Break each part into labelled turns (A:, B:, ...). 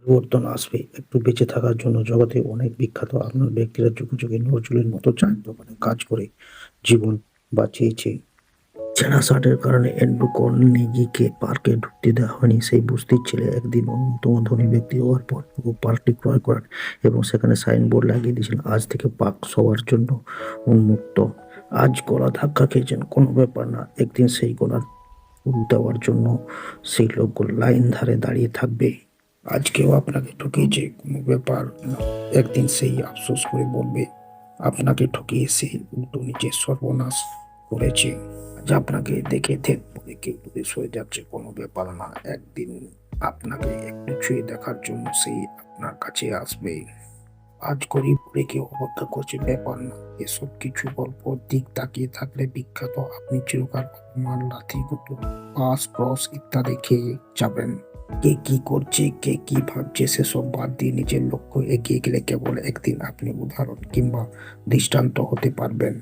A: পরিবর্তন আসবে। একটু বেঁচে থাকার জন্য জগতে অনেক বিখ্যাত আপনার ব্যক্তিরা যুগে যুগে নজরুলের মতো চায়ের দোকানে কাজ করে, জীবন বাঁচিয়েছে। ছেঁড়া শার্টের কারণে অ্যান্ড্রু কর্নেগিকে পার্কে ঢুকতে দেওয়া হয়নি। সেই বস্তির ছেলে একদিন অন্যতম ধনী ব্যক্তি হওয়ার পর পুরো পার্কটি ক্রয় করেন এবং সেখানে সাইনবোর্ড লাগিয়ে দিয়েছিলেন আজ থেকে পার্ক সবার জন্য উন্মুক্ত। আজ গলা ধাক্কা খেয়েছেন, কোনো ব্যাপার না। একদিন সেই গলার দেওয়ার জন্য সেই লোকগুলো লাইন ধারে দাঁড়িয়ে থাকবে। আজকেও আপনাকে ঠকিয়েছে কোনো ব্যাপার একদিন সেই আফসোস করে বলবে, আপনাকে ঠকিয়ে সে উল্টো নিজের সর্বনাশ করেছে। আজ আপনাকে দেখে থেক পরে কেউ দূরে সরে যাচ্ছে, কোনো ব্যাপার না। একদিন আপনাকে একটু ছুঁয়ে দেখার জন্য সেই আপনার কাছে আসবে। আজ গরিব পরে কেউ অপেক্ষা করছে, ব্যাপার না। এসব কিছু গল্প দিক তাকিয়ে থাকলে বিখ্যাত, আপনি চিরকাল অপমান লাথি গুটো পাস ক্রস ইত্যাদি খেয়ে যাবেন। কে কি করছে, কে কি ভাবছে, সেসব বাদ দিয়ে নিজের লক্ষ্য এগিয়ে গেলে কেবল একদিন আপনি উদাহরণ কিংবা দৃষ্টান্ত হতে পারবেন।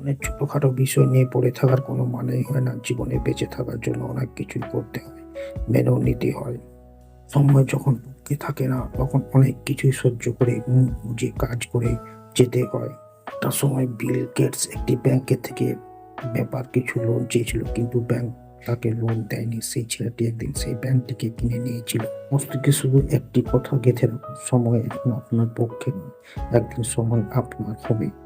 A: অনেক ছোটখাটো বিষয় নিয়ে পড়ে থাকার কোনো মানেই হয় না, জীবনে বেঁচে থাকার জন্য অনেক কিছুই করতে হয়, মেনেও নিতে হয়। সময় যখন পক্ষে থাকে না, তখন অনেক কিছুই সহ্য করে বুঝে কাজ করে যেতে হয়। তার সময় বিল গেটস একটি ব্যাংকের থেকে ব্যাপার কিছু লোন চেয়েছিল, কিন্তু ব্যাংক তাকে লোন দেয়নি। সেই ছেলেটি একদিন সেই ব্যাংকটিকে কিনে নিয়েছিল। মস্তিষ্কে শুধু একটি কথা গেঁথে রাখুন, সময় এখন আপনার পক্ষে নয়। একদিন সময় আপনার হবে।